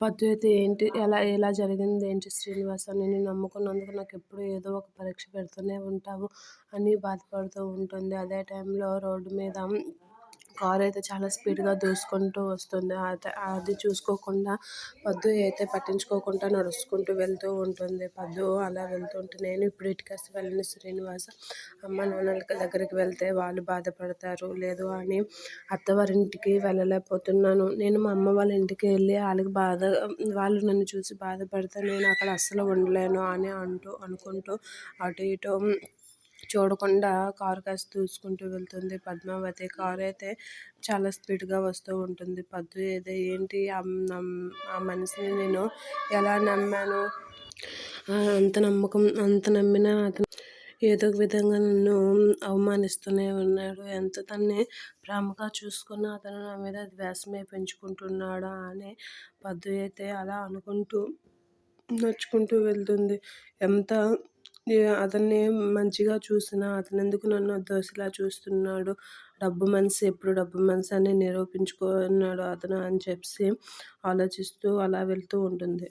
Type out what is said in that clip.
పద్ధతి అయితే ఏంటి? ఎలా ఎలా జరిగింది? ఏంటి శ్రీనివాస? నేను నమ్ముకున్నందుకు నాకు ఎప్పుడు ఏదో ఒక పరీక్ష పెడుతూనే ఉంటావు అని బాధపడుతూ ఉంటుంది. అదే టైంలో రోడ్డు మీద కారు అయితే చాలా స్పీడ్గా దూసుకుంటూ వస్తుంది. అది చూసుకోకుండా పద్దు అయితే పట్టించుకోకుండా నడుచుకుంటూ వెళ్తూ ఉంటుంది. పద్దు అలా వెళ్తుంటే నేను ఇప్పుడు ఇటుకేసి వెళ్ళిన శ్రీనివాస అమ్మ నాన్నల దగ్గరికి వెళ్తే వాళ్ళు బాధపడతారు. లేదు అని అత్తవారింటికి వెళ్ళలేకపోతున్నాను. నేను మా అమ్మ వాళ్ళ ఇంటికి వెళ్ళి వాళ్ళకి బాధ వాళ్ళు నన్ను చూసి బాధపడితే నేను అక్కడ అస్సలు ఉండలేను అని అంటూ అనుకుంటూ అటు ఇటు చూడకుండా కారు కాస్త దూసుకుంటూ వెళ్తుంది. పద్మావతి కారు అయితే చాలా స్పీడ్గా వస్తూ ఉంటుంది. పద్దు ఏదో ఏంటి? ఆ మనిషిని నేను ఎలా నమ్మాను? అంత నమ్మకం అంత నమ్మిన అతను ఏదో ఒక విధంగా నన్ను అవమానిస్తూనే ఉన్నాడు. ఎంత తన్ని ప్రేమగా చూసుకున్న అతను నా మీద ద్వేషమే పెంచుకుంటున్నాడా అని పద్దు అయితే అలా అనుకుంటూ నడుచుకుంటూ వెళ్తుంది. ఎంత అతన్ని మంచిగా చూసినా అతను ఎందుకు నన్ను దోశలా చూస్తున్నాడు? డబ్బు మనసు ఎప్పుడు డబ్బు మనసు అని నిరూపించుకున్నాడు అతను అని చెప్పి ఆలోచిస్తూ అలా వెళ్తూ ఉంటుంది.